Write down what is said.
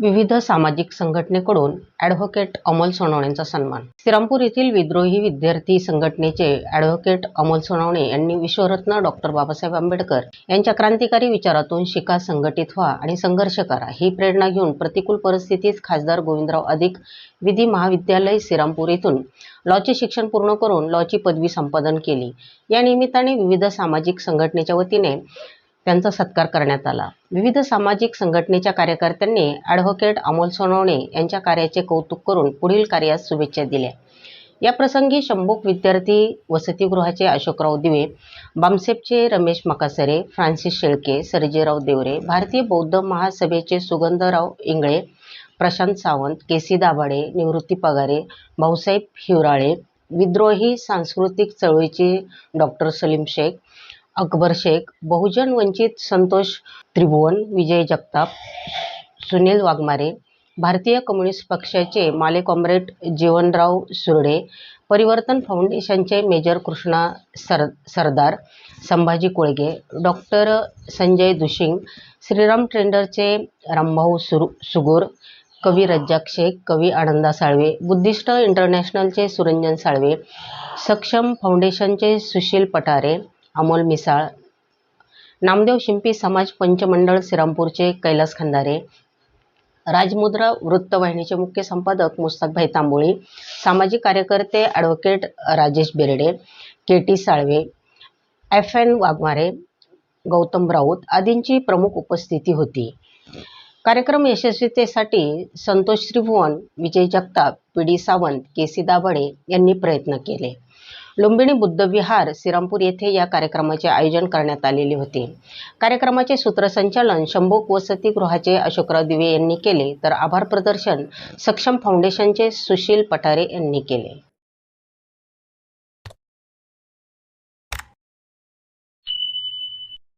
विविध सामाजिक संघटनेकडून ॲडव्होकेट अमोल सोनवणेंचा सन्मान. श्रीरामपूर येथील विद्रोही विद्यार्थी संघटनेचे ॲडव्होकेट अमोल सोनवणे यांनी विश्वरत्न डॉक्टर बाबासाहेब आंबेडकर यांच्या क्रांतिकारी विचारातून शिका संघटित व्हा आणि संघर्ष करा ही प्रेरणा घेऊन प्रतिकूल परिस्थितीत खासदार गोविंदराव अधिक विधी महाविद्यालय श्रीरामपूर येथून लॉचे शिक्षण पूर्ण करून लॉची पदवी संपादन केली. या निमित्ताने विविध सामाजिक संघटनेच्या वतीने त्यांचा सत्कार करण्यात आला. विविध सामाजिक संघटनेच्या कार्यकर्त्यांनी ॲडव्होकेट अमोल सोनवणे यांच्या कार्याचे कौतुक करून पुढील कार्यास शुभेच्छा दिल्या. या प्रसंगी शंभूक विद्यार्थी वसतिगृहाचे अशोकराव दिवे बामसेपचे रमेश मकासरे फ्रान्सिस शेळके सर्जेराव देवरे भारतीय बौद्ध महासभेचे सुगंधराव इंगळे प्रशांत सावंत के सी दाभाडे निवृत्ती पगारे भाऊसाहेब हिवराळे विद्रोही सांस्कृतिक चळवळीचे डॉक्टर सलीम शेख अकबर शेख बहुजन वंचित संतोष त्रिभुवन विजय जगताप सुनील वाघमारे भारतीय कम्युनिस्ट पक्षाचे माले कॉम्रेड जीवनराव सुरडे परिवर्तन फाउंडेशनचे major Krishna sir Sardar Sambhaji Kolge doctor Sanjay Dushing Shriram ट्रेंडरचे Rambhau सुरू सुगोर कवी रज्जाक शेख कवी आनंदा साळवे बुद्धिस्ट इंटरनॅशनलचे सुरंजन साळवे सक्षम फाउंडेशनचे सुशील पटारे अमोल मिसाळ. नामदेव शिंपी समाज पंचमंडळ श्रीरामपूरचे कैलास खंदारे. राजमुद्रा वृत्तवाहिनीचे मुख्य संपादक मुस्ताकभाई तांबोळी. सामाजिक कार्यकर्ते advocate Rajesh Berde. K T Salve. F N Waghmare Gautam Raut आदींची प्रमुख उपस्थिती होती. कार्यक्रम यशस्वीतेसाठी Santosh Shribhuvan Vijay Jagtap P D Sawant K C Dabhade यांनी प्रयत्न केले. लुंबिनी बुद्धविहार सिरामपूर येथे या कार्यक्रमाचे आयोजन करण्यात आलेले होते. कार्यक्रमाचे सूत्रसंचालन शंभूक वसतिगृहाचे अशोकराव दिवे यांनी केले तर आभार प्रदर्शन सक्षम फाउंडेशनचे सुशील पठारे यांनी केले.